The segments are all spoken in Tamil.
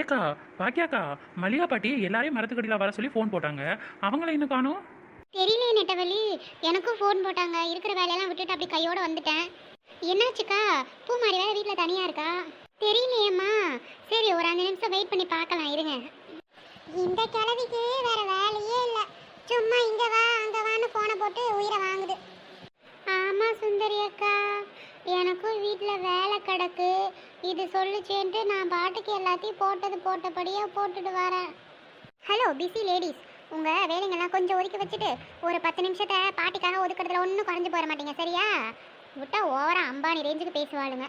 ஏக்கா பாக்கியாக்கா மல்லிகா பாட்டி எல்லாரையும் மரத்துக்கடியில் வர சொல்லி ஃபோன் போட்டாங்க. அவங்கள இன்னும் காணும்? தெரியலையே நெட்டவலி எனக்கும் ஃபோன் போட்டாங்க. இருக்கிற வேலையெல்லாம் விட்டுட்டு அப்படி கையோட வந்துட்டேன். என்னாச்சுக்கா? பூமாரி வேற வீட்டில் தனியாக இருக்கா? தெரியலையேம்மா. சரி ஒரு அஞ்சு நிமிஷம் வெயிட் பண்ணி பார்க்கலாம். இருங்க. இந்த கிழவிக்கு வேற வேலையே இல்லை. சும்மா இங்கே வா அங்கே வான்னு ஃபோனை போட்டு உயிரை வாங்குது. ஆமாம் சுந்தரி அக்கா. எனக்கும் வீட்டில் வேலை கிடக்கு. இது சொல்லுச்சேன்ட்டு நான் பாட்டுக்கு எல்லாத்தையும் போட்டது போட்டபடியாக போட்டுட்டு வரேன். ஹலோ பிஸி லேடிஸ் உங்கள் வேலைங்கெல்லாம் கொஞ்சம் ஒதுக்கி வச்சுட்டு ஒரு பத்து நிமிஷத்தை பாட்டிக்காக ஒதுக்கிறதுல ஒன்றும் குறைஞ்சு போற மாட்டீங்க சரியா? விட்டா ஓவரா அம்பானி ரேஞ்சுக்கு பேசுவாளுங்க.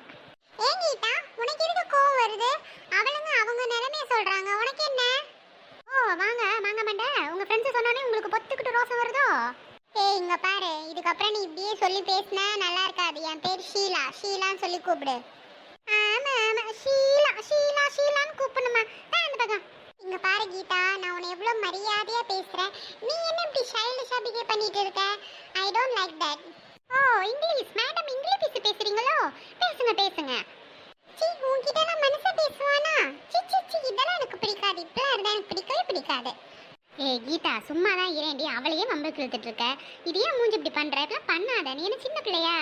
ஏங்கிட்டா உனக்கு எதுக்கு கோவம் வருது? அவளுங்க அவங்க நிலைமைய சொல்றாங்க. உனக்கு என்ன? ஓ வாங்க வாங்க மாட்டேன் உங்க ஃப்ரெண்ட்ஸ் சொன்னானே உங்களுக்கு பொத்துக்கிட்டு ரோசம் வருதோ? ஏய் இங்க பாரு. இதுக்கப்புறம் நீ இப்படியே சொல்லி பேசினா நல்லா இருக்காது. என் பேர் ஷீலா. ஷீலான்னு சொல்லி கூப்பிடு ஆமா ஆமா ஷீலா ஷீலா ஷீலான்னு கூப்பிடணுமா தான் அந்த பக்கம் இங்க பாரு கீதா நான் உன்னை எவ்வளவு மரியாதையா பேசுறேன் நீ என்ன இப்படி சைல்டிஷா பிஹேவ் பண்ணிட்டு இருக்க I don't like that oh English madam English பேசுறீங்களோ பேசுங்க பேசுங்க சீ உன்கிட்ட நான் மனச பேசுவானா சி சி சி இதெல்லாம் எனக்கு பிடிக்காது இப்பெல்லாம் இருந்தா எனக்கு பிடிக்கவே பிடிக்காது ஏய் கீதா சும்மா தான் இரேண்டி அவளையே வம்புக்கு இழுத்துட்டு இருக்க இது ஏன் மூஞ்சி இப்படி பண்ற? இதெல்லாம் பண்ணாத. நீ என்ன சின்ன பிள்ளையா?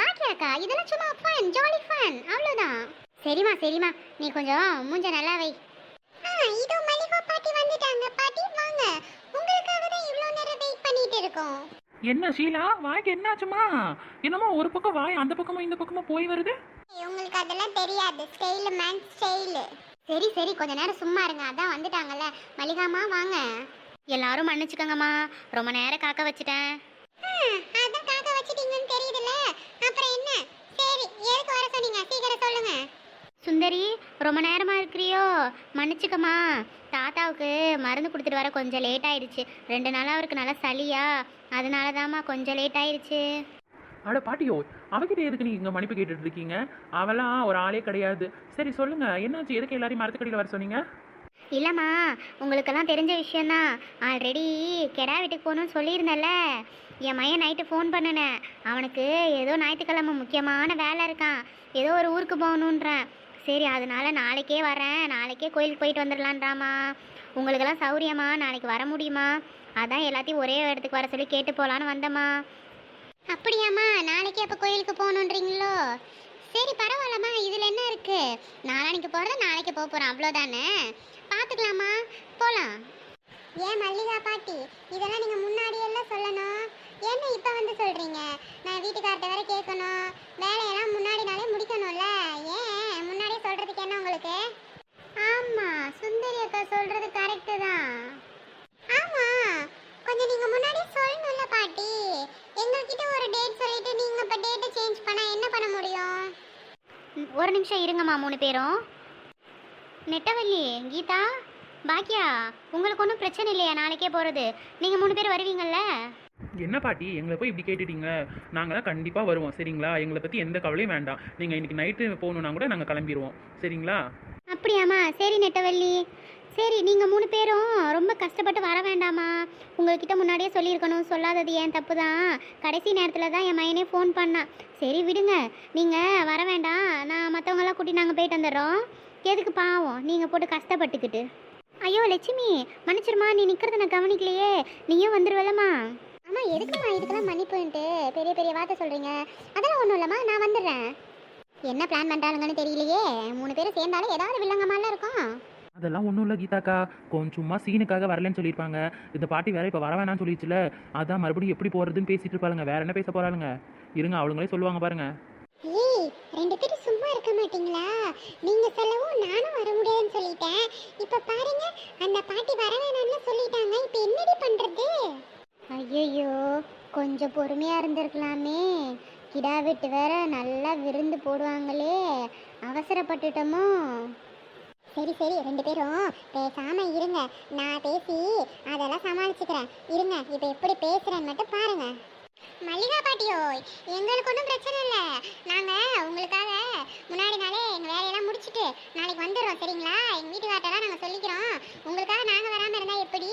பாக்கியாக்கா இதெல்லாம் சும்மா ஃபன் ஜாலி ஃபன் அவ்வளவுதான். சரிம்மா சரிம்மா. நீ கொஞ்சம் மூஞ்ச நல்லா வை. இதோ மல்லிகா பாட்டி வந்துட்டாங்க. பாட்டி வாங்க. உங்களுக்காக தான் இவ்வளோ நேரம் வெயிட் பண்ணிட்டு இருக்கோம். என்ன ஷீலா? வாய்க்கு என்னாச்சுமா? என்னமோ ஒரு பக்கம் வாய் அந்த பக்கமும் இந்த பக்கமும் போய் வருது. உங்களுக்கு அதெல்லாம் தெரியாது. ஸ்டைல் மேன் ஸ்டைல் சரி சரி. கொஞ்ச நேரம் சும்மா இருங்க. அதான் வந்துட்டாங்கல்ல. மல்லிகாமா வாங்க. எல்லாரும் மன்னிச்சுக்கோங்கம்மா. ரொம்ப நேரம் காக்க வச்சுட்டேன். அதான் காக்க வச்சிட்டீங்கன்னு தெரியுதுல்ல. அப்புறம் என்ன? சரி எதுக்கு வர சொன்னீங்க? சீக்கிரம் சொல்லுங்க. சுந்தரி ரொம்ப நேரமா இருக்கிறியோ? மன்னிச்சுக்கம்மா. தாத்தாவுக்கு மருந்து கொடுத்துட்டு வர கொஞ்சம் லேட் ஆயிடுச்சு. ரெண்டு நாளாக அவருக்கு நல்லா சளியா. அதனால தாம்மா கொஞ்சம் லேட் ஆயிடுச்சு. அட பாட்டியோ அவகிட்ட எதுக்கு நீ இங்கே மன்னிப்பு கேட்டுட்டு இருக்கீங்க? அவெல்லாம் ஒரு ஆளே கிடையாது. சரி சொல்லுங்க. என்னாச்சு? எதுக்கு எல்லாரையும் மரத்துக்கடியில் வர சொன்னீங்க? இல்லைம்மா உங்களுக்கெல்லாம் தெரிஞ்ச விஷயந்தான் ஆல்ரெடி கெடா வீட்டுக்கு போகணும்னு சொல்லியிருந்தேன்ல. என் மையன் நைட்டு ஃபோன் பண்ணினேன் அவனுக்கு ஏதோ ஞாயிற்றுக்கிழமை முக்கியமான வேலை இருக்கான். ஏதோ ஒரு ஊருக்கு போகணுன்றேன். சரி அதனால நாளைக்கே வரேன். நாளைக்கே கோயிலுக்கு போயிட்டு வந்துடலான்றாமா உங்களுக்கெல்லாம் சௌரியமா நாளைக்கு வர முடியுமா? அதான் எல்லாத்தையும் ஒரே இடத்துக்கு வர சொல்லி கேட்டு போகலான்னு வந்தம்மா. அப்படியாம்மா நாளைக்கே அப்போ கோயிலுக்கு போகணுன்றீங்களோ? சரி பரவாயில்லம்மா. இதில் என்ன இருக்கு? நாளானிக்கு போகிறத நாளைக்கு போக போகிறோம் அவ்வளோதானே? பார்த்துக்கலாமா போகலாம் ஏன் மல்லிகா பாட்டி இதெல்லாம் நீங்கள் முன்னாடியெல்லாம் சொல்லணும். என்ன இப்போ வந்து சொல்கிறீங்க நான் வீட்டுக்கார்ட்ட வேற கேட்கணும். வேலையெல்லாம் முன்னாடி நாளே முடிக்கணும்ல? ஏன்? முன்னாடியே சொல்கிறதுக்கு என்ன உங்களுக்கு? ஆமாம் சுந்தரி அக்கா சொல்கிறது கரெக்டு தான். ஆமாம் கொஞ்சம் நீங்கள் முன்னாடியே சொல்லணும்ல பாட்டி. எங்ககிட்ட ஒரு டேட் சொல்லிட்டு நீங்கள் இப்போ டேட்டை சேஞ்ச் பண்ணால் என்ன ஒரு நிமிஷம் இருங்கம்மா மூணு பேரும். நெட்டவள்ளி கீதா பாக்கியா உங்களுக்கு ஒன்றும் பிரச்சனை இல்லையா? நாளைக்கே போகிறது நீங்கள் மூணு பேர் வருவீங்கல்ல? என்ன பாட்டி எங்களை போய் இப்படி கேட்டுட்டீங்க? நாங்களாம் கண்டிப்பாக வருவோம் சரிங்களா? எங்களை பற்றி எந்த கவலையும் வேண்டாம். நீங்கள் இன்னைக்கு நைட்டு போகணுன்னா கூட நாங்கள் கிளம்பிடுவோம் சரிங்களா? அப்படியாம்மா சரி நெட்டவள்ளி. சரி நீங்கள் மூணு பேரும் ரொம்ப கஷ்டப்பட்டு வர வேண்டாமா? உங்கள்கிட்ட முன்னாடியே சொல்லியிருக்கணும். சொல்லாதது ஏன் தப்பு தான் கடைசி நேரத்தில் தான் என் மையனே ஃபோன் பண்ணான். சரி விடுங்க. நீங்கள் வர வேண்டாம். நான் மற்றவங்களாம் கூட்டி நாங்கள் போயிட்டு வந்துடுறோம். எதுக்கு பாவம்? நீங்கள் போட்டு கஷ்டப்பட்டுக்கிட்டு. ஐயோ லட்சுமி மன்னிச்சிருமா. நீ நிற்கிறத நான் கவனிக்கலையே. நீயும் வந்துடுவலம்மா அம்மா எதுக்குமா இதுக்கெல்லாம் மன்னிப்புன்ட்டு பெரிய பெரிய வார்த்தை சொல்கிறீங்க அதெல்லாம் ஒன்றும் இல்லைம்மா. நான் வந்துடுறேன். என்ன பிளான் பண்ணுறாங்கன்னு தெரியலையே. மூணு பேரும் சேர்ந்தாலும் ஏதாவது வில்லங்கமாலாம் இருக்கும். அதெல்லாம் ஒன்றும் இல்லை கீதாக்கா. கொஞ்சம் சும்மா சீனுக்காக வரலன்னு சொல்லியிருப்பாங்க. இந்த பாட்டி வேற இப்போ வர வேணாம்னு சொல்லிடுச்சுல அதான் மறுபடியும் எப்படி போகிறதுன்னு பேசிட்டு இருப்பாளுங்க. வேற என்ன பேச போகிறாளுங்க இருங்க அவளுங்களே சொல்லுவாங்க பாருங்க. ஏய் ரெண்டு பேரும் சும்மா இருக்க மாட்டீங்களா? நீங்க சொல்லவும் நானும் வர முடியாதுன்னு சொல்லிட்டேன். இப்ப பாருங்க அந்த பாட்டி வர வேணாம்னு சொல்லிட்டாங்க. இப்ப என்னடி பண்றது? ஐயோ கொஞ்சம் பொறுமையா இருந்திருக்கலாமே. கிடா வெட்டு வேற நல்லா விருந்து போடுவாங்களே. அவசரப்பட்டுட்டோமோ? சரி சரி ரெண்டு பேரும் பேசாம இருங்க. நான் பேசி அதெல்லாம் சமாளிச்சுக்கிறேன். இருங்க இப்ப எப்படி பேசுறேன்னு மட்டும் பாருங்க. மல்லிகா பாட்டியோ எங்களுக்கு ஒன்றும் பிரச்சனை இல்லை. நாங்கள் உங்களுக்காக முன்னாடி நாளே எங்கள் வேலையெல்லாம் முடிச்சுட்டு நாளைக்கு வந்துடுறோம் சரிங்களா? எங்கள் வீட்டுக்கார்ட்டெல்லாம் நாங்கள் சொல்லிக்கிறோம். உங்களுக்காக நாங்கள் வராமல் இருந்தால் எப்படி?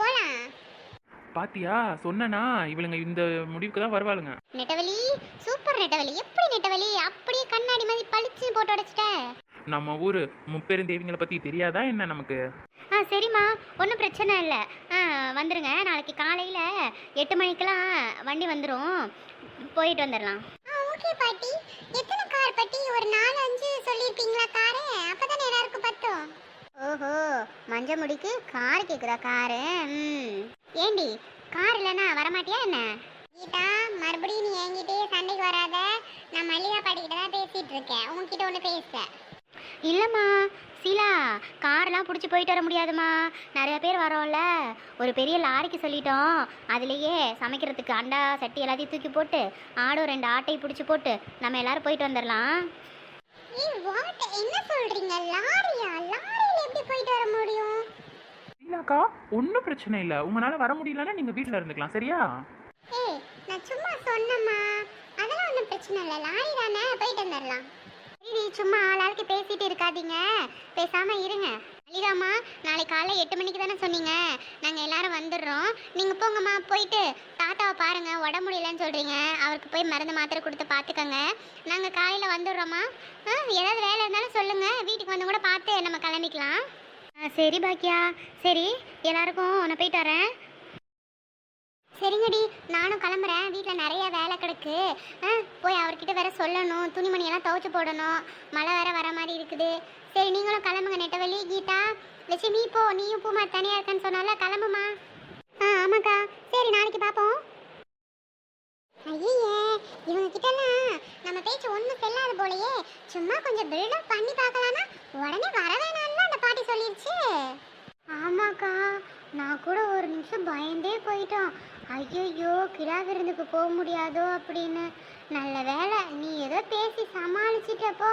போகலாம் பாத்தியா சொன்னனா இவளுங்க இந்த முடிவுக்கு தான் வருவாளுங்க. நெட்டவலி சூப்பர் நெட்டவலி. எப்படி நெட்டவலி? அப்படியே கண்ணாடி மாதிரி பளிச்சு போட்டு உடைச்சிட்ட. நம்ம ஊர் முப்பெருந்தேவிங்களை பற்றி தெரியாதா என்ன நமக்கு? ஆ சரிம்மா. ஒன்றும் பிரச்சனை இல்லை. ஆ வந்துடுங்க நாளைக்கு காலையில் எட்டு மணிக்கெல்லாம் வண்டி வந்துடும் போயிட்டு வந்துடலாம் ஆ ஓகே பாட்டி. எத்தனை கார் பாட்டி? ஒரு நாலு அஞ்சு சொல்லியிருப்பீங்களா காரு? அப்போ தானே எல்லாருக்கும் பத்தும். ஓஹோ மஞ்ச முடிக்கு கார் கேக்குதா காரு? ம். ஏண்டி கார் இல்லைன்னா வரமாட்டியா என்ன? கீதா மறுபடியும் நீ என்கிட்டயே சண்டைக்கு வராத. நான் மல்லிகா பாட்டிக்கிட்ட தான் பேசிட்டு இருக்கேன். உன்கிட்ட ஒன்று பேச இல்லைம்மா. சீலா கார்லாம் பிடிச்சி போயிட்டு வர முடியாதும்மா. நிறைய பேர் வரோம்ல. ஒரு பெரிய லாரிக்கு சொல்லிட்டோம். அதுலேயே சமைக்கிறதுக்கு அண்டா சட்டி எல்லாத்தையும் தூக்கி போட்டு ஆடும் ரெண்டு ஆட்டையை பிடிச்சி போட்டு நம்ம எல்லாரும் போயிட்டு வந்துடலாம் என்ன சொல்றீங்க? லாரியா? லாரியில எப்படி போயிட்டு வர முடியும்? இல்லக்கா ஒன்றும் பிரச்சனை இல்லை. உங்களால் வர முடியலன்னா நீங்கள் வீட்டில் இருந்துக்கலாம். சரியா? ஏய் நான் சும்மா சொன்னம்மா. அதெல்லாம் ஒன்றும் பிரச்சனை இல்லை. லாரி தானே போயிட்டு வந்துடலாம் சரி சும்மா ஆளாளுக்கு பேசிட்டு இருக்காதீங்க. பேசாம இருங்க. மல்லிகாம்மா நாளைக்கு காலை எட்டு மணிக்கு தானே சொன்னீங்க. நாங்கள் எல்லாரும் வந்துடுறோம். நீங்கள் போங்கம்மா போயிட்டு தாத்தாவை பாருங்க. உடம்பு முடியலன்னு சொல்கிறீங்க அவருக்கு போய் மருந்து மாத்திரை கொடுத்து பார்த்துக்கங்க நாங்கள் காலையில் வந்துடுறோம்மா. ஆ ஏதாவது வேலை இருந்தாலும் சொல்லுங்கள் வீட்டுக்கு வந்து கூட பார்த்து நம்ம கிளம்பிக்கலாம். ஆ சரி பாக்கியா. சரி எல்லாருக்கும் நான் போயிட்டு வரேன். சரிங்கடி நானும் கிளம்புறேன். வீட்டில் நிறைய வேலை கிடக்கு. ஆ போய் அவர்கிட்ட வேற சொல்லணும். துணிமணியெல்லாம் துவைச்சு போடணும். மழை வேற வர மாதிரி இருக்குது. சரி நீங்களும் கிளம்புங்க நெட்டவள்ளி. கீதா லட்சுமி போ. நீயும் பூமா தனியாக இருக்கேன்னு சொன்னால கிளம்புமா? ஆ ஆமாக்கா. சரி நாளைக்கு பார்ப்போம் ஐயே இவங்க கிட்டலாம் நம்ம பேச்சு ஒன்றும் செல்லாது போலயே. சும்மா கொஞ்சம் பில்டப் பண்ணி பார்க்கலான்னா உடனே வர வேணாம்னு அந்த பாட்டி சொல்லிடுச்சு ஆமாக்கா நான் கூட ஒரு நிமிஷம் பயந்தே போயிட்டோம். ஐயோ கிடா விருந்துக்கு போக முடியாதோ அப்படின்னு. நல்ல வேலை நீ ஏதோ பேசி சமாளிச்சிட்டப்போ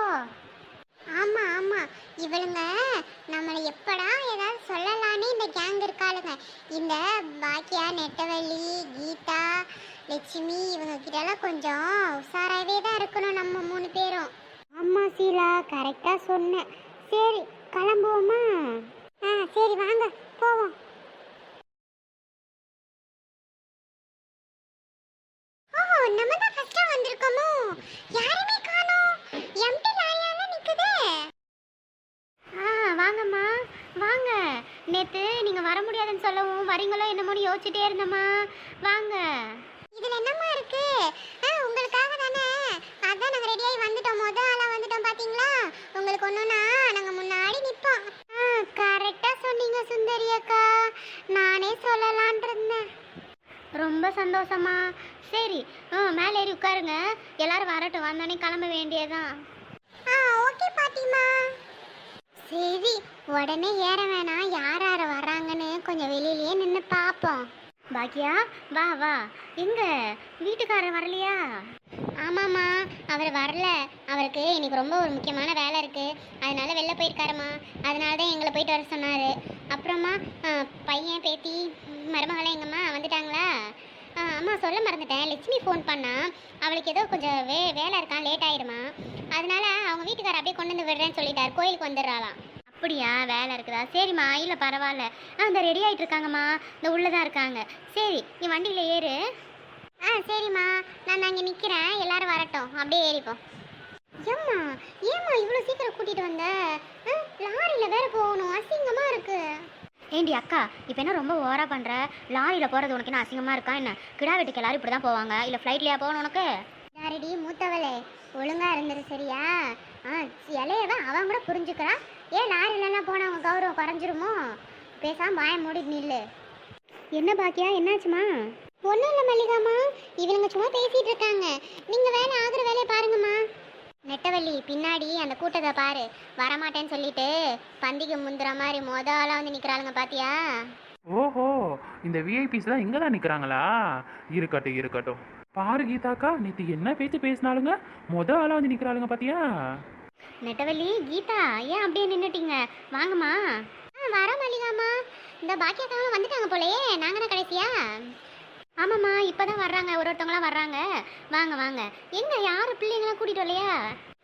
ஆமாம் ஆமாம் இவளுங்க நம்மளை எப்படா ஏதாவது சொல்லலான்னு இந்த கேங் இருக்காளுங்க. இந்த பாக்கியா நெட்டவள்ளி கீதா லட்சுமி இவங்க கிட்டலாம் கொஞ்சம் உஷாராகவே தான் இருக்கணும் நம்ம மூணு பேரும். ஆமா சீலா. கரெக்டாக சொன்னேன் சரி கிளம்புவோமா? ஆ சரி வாங்க போவோம் ஓ நம்ம தான் ஃபர்ஸ்டா வந்திருக்கோமோ யாருமே காணோம் எம்டி லாரியால நிக்குது ஆ வாங்கம்மா வாங்க நேத்து நீங்க வர முடியாதுன்னு சொல்லவும் வரீங்களோ என்னமோன்னு யோசிச்சுட்டே இருந்தம்மா. வாங்க. இதுல என்னம்மா இருக்கு? உங்களுக்காக தானே. அதான் நாங்க ரெடியாகி வந்துட்டோம். முத ஆளா வந்துட்டோம் பாத்தீங்களா? உங்களுக்கு ஒண்ணுனா நாங்க முன்னாடி நிப்போம். ஆ கரெக்டா சொன்னீங்க சுந்தரி அக்கா. நானே சொல்லலான் இருந்தேன். ரொம்ப சந்தோஷமா சரி ஆ மேலே ஏறி உட்காருங்க. எல்லாரும் வரட்டும். வந்தோடனே கிளம்ப வேண்டியதான் ஆ ஓகே பாட்டிமா சரி உடனே ஏற வேணாம். யார் யார் வர்றாங்கன்னு கொஞ்சம் வெளியிலேயே நின்று பார்ப்போம். பாக்கியா வா வா. எங்க? வீட்டுக்காரர் வரலையா? ஆமாம்மா அவர் வரல. அவருக்கு இன்னைக்கு ரொம்ப ஒரு முக்கியமான வேலை இருக்கு. அதனால வெளில போயிருக்காருமா அதனால தான் எங்களை போயிட்டு வர சொன்னார். அப்புறமா பையன் பேத்தி மருமகளை எங்கம்மா? வந்துட்டாங்களா? அம்மா சொல்ல மறந்துட்டேன். லட்சுமி ஃபோன் பண்ணா. அவளுக்கு ஏதோ கொஞ்சம் வே வேலை இருக்கான். லேட் ஆயிடுமா. அதனால அவங்க வீட்டுக்காரர் அப்படியே கொண்டு வந்து விடுறேன்னு சொல்லிட்டார். கோயிலுக்கு வந்துடுறாளாம். அப்படியா? வேலை இருக்குதா? சரிம்மா இல்லை பரவாயில்ல. ஆ இந்த ரெடி ஆகிட்டு இருக்காங்கம்மா. இந்த உள்ளே தான் இருக்காங்க. சரி நீ வண்டியில் ஏறு. ஆ சரிம்மா. நான் அங்கே நிற்கிறேன் எல்லாரும் வரட்டும். அப்படியே ஏறிப்போம் ஏம்மா ஏம்மா இவ்வளோ சீக்கிரம் கூட்டிகிட்டு வந்த? லாரியில் வேறு போகணும். அசிங்கமாக இருக்கு. ஏண்டி அக்கா இப்போ என்ன ரொம்ப ஓவரா பண்ணுற லாரியில் போகிறது உனக்கு என்ன அசிங்கமாக இருக்கா என்ன? கிடா வெட்டுக்கு எல்லாரும் இப்படி தான் போவாங்க. இல்லை ஃப்ளைட்லையா போகணும் உனக்கு? யாரடி மூத்தவளே. ஒழுங்காக இருந்துரு சரியா? ஆ இலையவன் அவன் கூட புரிஞ்சுக்கிறான் ஏன் லாரிலலாம் போனால் உங்கள் கௌரவம் குறைஞ்சிருமோ? பேசாமல் வாய மூடி நில்லு. என்ன பாக்கியா என்னாச்சுமா? ஒன்றும் இல்லை மல்லிகாமா. இவனுங்க சும்மா பேசிகிட்டு இருக்காங்க. நீங்கள் வேலை ஆகுற வேலையை பாருங்கம்மா. நெட்டவள்ளி பின்னாடி அந்த கூட்டத்தை பாரு. வரமாட்டேன்னு சொல்லிட்டு பந்திக்கு முந்துற மாதிரி மொத ஆளாக வந்து நிற்கிறாளுங்க பாத்தியா? ஓஹோ இந்த விஐபிஸ்லாம் இங்கே தான் நிற்கிறாங்களா இருக்கட்டும் இருக்கட்டும். பாரு கீதாக்கா நேற்று என்ன பேச்சு பேசினாலுங்க மொத ஆளாக வந்து நிற்கிறாளுங்க பார்த்தியா நெட்டவள்ளி கீதா ஏன் அப்படியே நின்றுட்டீங்க வாங்கம்மா. ஆ வர மல்லிகாமா இந்த பாக்கியக்காவும் வந்துட்டாங்க போலயே நாங்க கடைசியா? ஆமாம்மா இப்போ தான் வர்றாங்க. ஒரு ஒருத்தவங்களாம் வர்றாங்க. வாங்க வாங்க. எங்கே யார் பிள்ளைங்களாம் கூட்டிகிட்டு வரலையா?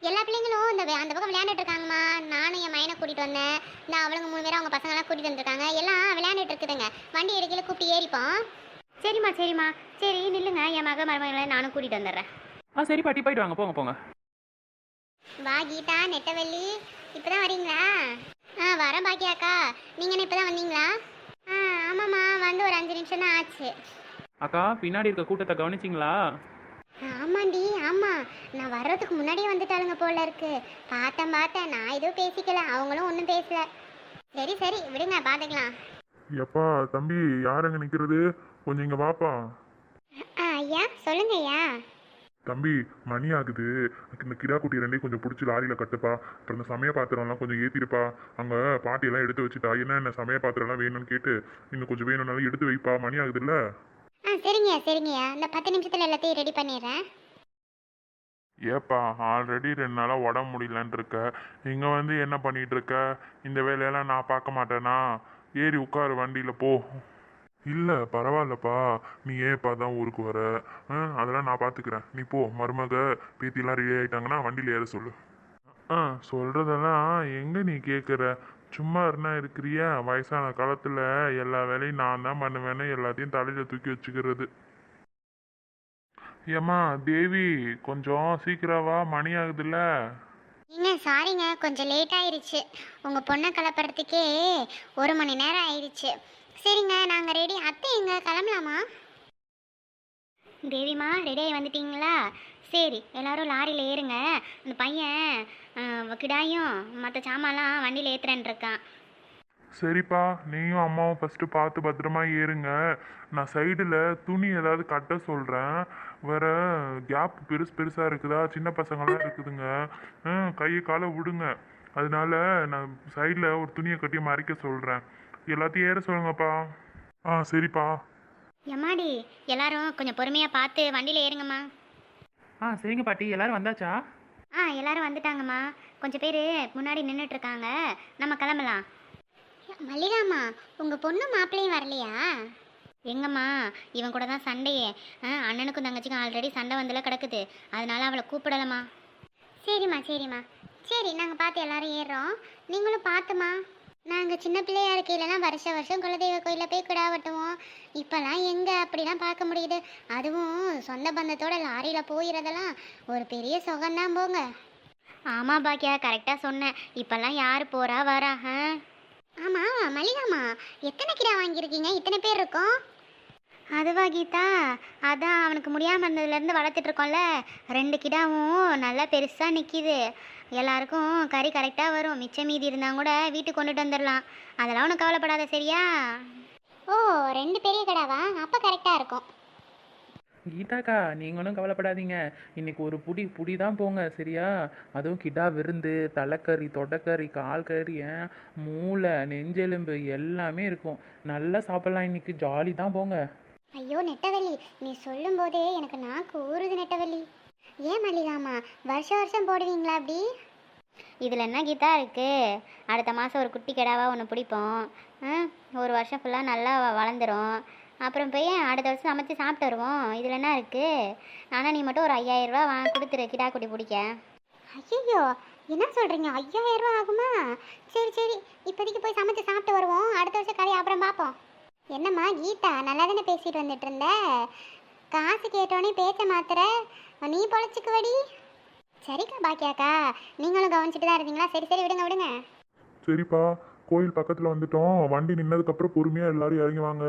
எல்லா பிள்ளைங்களும் இந்த அந்த பக்கம் விளையாண்டுட்டு இருக்காங்கம்மா நானும் என் மையனை கூட்டிகிட்டு வந்தேன். இந்த அவளுங்க மூணு பேரும் அவங்க பசங்களாம் கூட்டிகிட்டு வந்திருக்காங்க. எல்லாம் விளையாண்டுட்டு இருக்குதுங்க வண்டி இருக்கையில் கூப்பிட்டு ஏறிப்போம். சரிம்மா சரிம்மா. சரி நில்லுங்க. என் மக மருமகளை நானும் கூட்டிகிட்டு வந்துடுறேன். ஆ சரி பாட்டி. போயிட்டு வாங்க. போங்க போங்க. வா கீதா நெட்டவள்ளி. இப்பதான் வரீங்களா? ஆ வரேன் பாக்கியாக்கா. நீங்க என்ன இப்பதான் வந்தீங்களா? ஆ ஆமாம்மா வந்து ஒரு அஞ்சு நிமிஷம் தான் ஆச்சு. அக்கா பின்னாடி இருக்க கூட்டத்தை கவனிச்சிங்களா? ஆமாண்டி ஆமா. நான் வர்றதுக்கு முன்னாடியே வந்துட்டாளுங்க போல இருக்கு. பார்த்தேன் பார்த்தேன். நான் எதுவும் பேசிக்கல. அவங்களும் ஒன்றும் பேசல. சரி சரி. விடுங்க பார்த்துக்கலாம் எப்பா தம்பி யாருங்க நிக்கிறது? கொஞ்சம் இங்க வாப்பா. ஆ ஐயா சொல்லுங்க ஐயா. தம்பி மணி ஆகுது. இந்த கிடா குட்டி ரெண்டையும் கொஞ்சம் பிடிச்சி லாரியில கட்டுப்பா. அப்புறம் இந்த சமய பாத்திரம்லாம் கொஞ்சம் ஏத்திருப்பா. அங்க பாட்டியெல்லாம் எடுத்து வச்சுட்டா. என்னென்ன சமய பாத்திரம்லாம் வேணும்னு கேட்டு இன்னும் கொஞ்சம் வேணும்னாலும் எடுத்து வைப்பா. மணி ஆகுதுல்ல? ஆ சரிங்கய்யா சரிங்கய்யா. இந்த பத்து நிமிஷத்தில் எல்லாத்தையும் ரெடி பண்ணிடுறேன். ஏப்பா ஆல்ரெடி ரெண்டு நாளாக உடம்பு முடியலன்னு இருக்க. இங்கே வந்து என்ன பண்ணிட்டு இருக்க? இந்த வேலையெல்லாம் நான் பார்க்க மாட்டேனா? ஏறி உட்காரு வண்டியில் போ. இல்லை பரவாயில்லப்பா. நீ ஏப்பா தான் ஊருக்கு வர? ஆ, அதெல்லாம் நான் பார்த்துக்கிறேன் நீ போ மருமக பேத்திலாம் ரெடி ஆயிட்டாங்கன்னா வண்டியில் ஏற சொல்லு. ஆ சொல்கிறதெல்லாம் எங்கே நீ கேட்குற சும்மா இருந்தா இருக்கிறியா? வயசான காலத்தில் எல்லா வேலையும் நான் தான் பண்ணுவேன்னு எல்லாத்தையும் தலையில் தூக்கி வச்சுக்கிறது. ஏம்மா தேவி கொஞ்சம் சீக்கிரம் வா. மணி ஆகுதுல்ல. ஏங்க சாரிங்க கொஞ்சம் லேட் ஆயிருச்சு. உங்கள் பொண்ணை கிளப்புறதுக்கே ஒரு மணி நேரம் ஆயிடுச்சு சரிங்க நாங்கள் ரெடி அத்தை எங்க? கிளம்பலாமா? தேவிமா ரெடி ஆகி வந்துட்டீங்களா? சரி எல்லாரும் லாரியில் ஏறுங்க. அந்த பையன் கிடாயும் மற்ற சாமான்லாம் வண்டியில் ஏற்றுறேன் இருக்கான். சரிப்பா நீயும் அம்மாவும் ஃபஸ்ட்டு பார்த்து பத்திரமா ஏறுங்க. நான் சைடில் துணி ஏதாவது கட்ட சொல்கிறேன் வேற கேப் பெருசு பெருசாக இருக்குதா? சின்ன பசங்களாம் இருக்குதுங்க. கையை காலை விடுங்க. அதனால நான் சைடில் ஒரு துணியை கட்டி மறைக்க சொல்கிறேன் எல்லாத்தையும் ஏற சொல்லுங்கப்பா. ஆ சரிப்பா. எம்மாடி எல்லாரும் கொஞ்சம் பொறுமையாக பார்த்து வண்டியில் ஏறுங்கம்மா. ஆ சரிங்க பாட்டி. எல்லாரும் வந்தாச்சா? ஆ எல்லாரும் வந்துட்டாங்கம்மா. கொஞ்சம் பேர் முன்னாடி நின்றுட்டு இருக்காங்க நம்ம கிளம்பலாம். மல்லிகாம்மா உங்கள் பொண்ணு மாப்பிள்ளையும் வரலையா? எங்கம்மா இவன் கூட தான் சண்டையே. ஆ அண்ணனுக்கும் தங்கச்சிக்கும் ஆல்ரெடி சண்டை வந்துல கிடக்குது. அதனால அவளை கூப்பிடலம்மா. சரிம்மா சரிம்மா. சரி நாங்கள் பார்த்து எல்லாரும் ஏறுறோம். நீங்களும் பார்த்துமா நாங்கள் சின்ன பிள்ளையா இருக்கையிலலாம் வருஷ வருஷம் குலதெய்வ கோயிலில் போய் கிடா வெட்டுவோம். இப்போல்லாம் எங்கே அப்படிலாம் பார்க்க முடியுது. அதுவும் சொந்த பந்தத்தோட லாரியில் போயிறதெல்லாம் ஒரு பெரிய சுகம்தான் போங்க. ஆமாம் பாக்கியா கரெக்டாக சொன்னேன். இப்போல்லாம் யார் போகிறா வரா ஆ? ஆமாம் மல்லிகாமா எத்தனை கிடா வாங்கியிருக்கீங்க? இத்தனை பேர் இருக்கோம். அதுவா கீதா அதான் அவனுக்கு முடியாமல் இருந்ததுலேருந்து வளர்த்துட்டு இருக்கோம்ல. ரெண்டு கிடாவும் நல்லா பெருசாக நிற்கிது எல்லாருக்கும் கறி கரெக்டாக வரும். மிச்சம் மீதி இருந்தால் கூட வீட்டுக்கு கொண்டுட்டு வந்துடலாம். அதெல்லாம் ஒன்றும் கவலைப்படாத சரியா? ஓ ரெண்டு பெரிய கிடாவா? அப்போ கரெக்டாக இருக்கும். கீதாக்கா நீங்களும் கவலைப்படாதீங்க. இன்னைக்கு ஒரு புடி புடி தான் போங்க சரியா? அதுவும் கிடா விருந்து தலைக்கறி தொடக்கறி கால் கறி ஏன், மூளை நெஞ்செலும்பு எல்லாமே இருக்கும். நல்லா சாப்பிட்லாம் இன்னைக்கு ஜாலி தான் போங்க. ஐயோ நெட்டவள்ளி நீ சொல்லும் போதே எனக்கு நாக்கு ஊறுது நெட்டவள்ளி. ஏன் மல்லிகாமா வருஷம் வருஷம் போடுவீங்களா அப்படி? இதில் என்ன கீதா இருக்கு? அடுத்த மாதம் ஒரு குட்டி கிடாவா ஒன்று பிடிப்போம். ஒரு வருஷம் ஃபுல்லாக நல்லா வ- வளர்ந்துரும். அப்புறம் போய் அடுத்த வருஷம் சமைச்சு சாப்பிட்டு வருவோம். இதில் என்ன இருக்கு? ஆனால் நீ மட்டும் ஒரு ஐயாயிரம் ரூபா வாங்க கொடுத்துரு கிடா குட்டி பிடிக்க. ஐயோ என்ன சொல்கிறீங்க ஐயாயிரம் ரூபா ஆகுமா? சரி சரி. இப்போதைக்கு போய் சமைச்சு சாப்பிட்டு வருவோம். அடுத்த வருஷம் கறி அப்புறம் பார்ப்போம் என்னம்மா கீதா? நல்லா தானே பேசிட்டு வந்துட்டு இருந்த? காசு கேட்டோடனே பேச்ச மாத்துற? நீ பொழைச்சிக்குவடி. சரிக்கா பாக்கியாக்கா. நீங்களும் கவனிச்சிட்டு தான் இருந்தீங்களா? சரி சரி விடுங்க விடுங்க. சரிப்பா கோயில் பக்கத்தில் வந்துட்டோம். வண்டி நின்னதுக்கப்புறம் பொறுமையாக எல்லாரும் இறங்கி வாங்க.